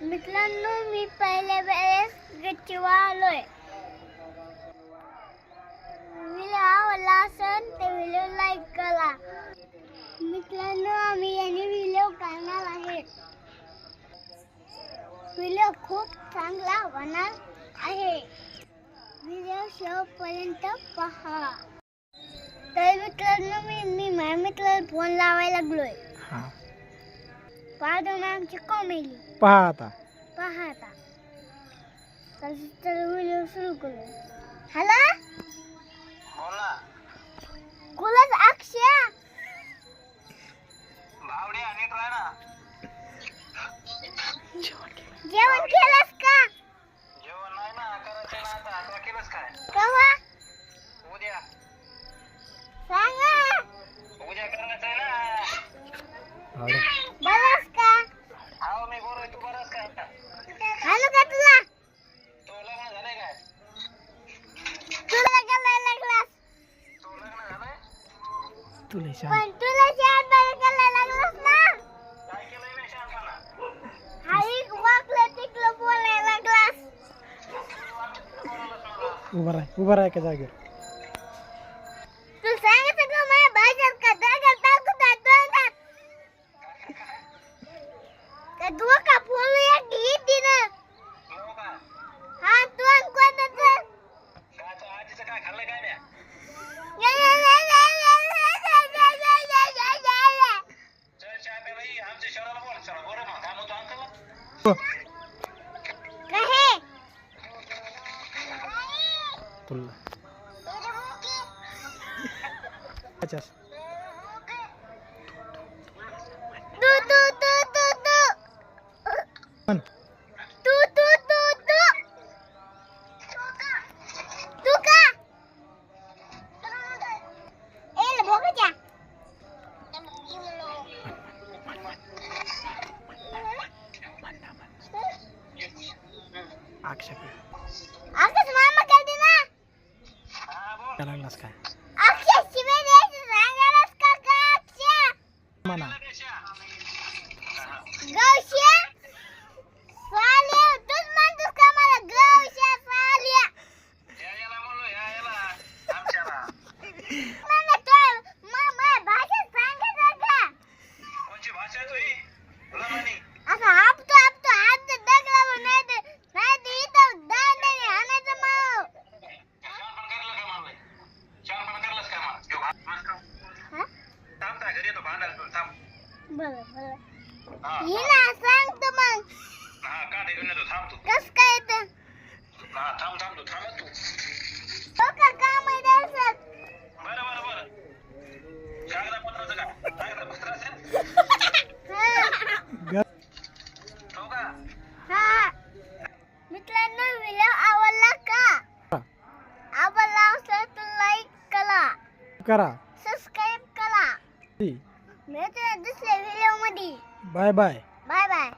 मित्रांनो मी पहिल्या वेळेस गच्चीवर आलोय. व्हिडिओ आवडला असेल तर व्हिडिओ लाईक करा. मित्रांनो आम्ही याने व्हिडिओ करणार आहे. व्हिडिओ खूप चांगला होणार आहे. व्हिडिओ शेवटपर्यंत पहा. तर मित्रांनो मी मी माझ्या मित्राला फोन लावायला लागलोय. हा पाहतो ना आमची कॉमेडी. पहा आता पहा आता तर तर व्हिडिओ सुरू करू. हॅलो बोला. कुलच अक्षय? राहा ना. जेवण केलंस का? जेवण नाही ना करायचं ना आता. आता केलंच काय? कवा? उद्या. सांगा. उद्या करायचं ना. तुला पण तुला शाळेत बाहेर करायला लागलास ना? काय केलंय मी शहाणपणा हाई वाकलं तिकलं बोलायला लागलास. उभा राह उभा राह एका जागेवर. तू सांगितलं का माझ्या भाज्यात का दगड टाकू का तोंडात का डोका तुला अच्छा तू तू तू तू तू म्हण तू तू तू तू तू का ए भोगच्या अक्षय आकाश मामा काय दे ना काय लागलास काय? म्हणा. બરાબર એના સંગ તો करा. सबस्क्राईब करा. भेटूया दुसऱ्या व्हिडिओमध्ये. Bye bye bye bye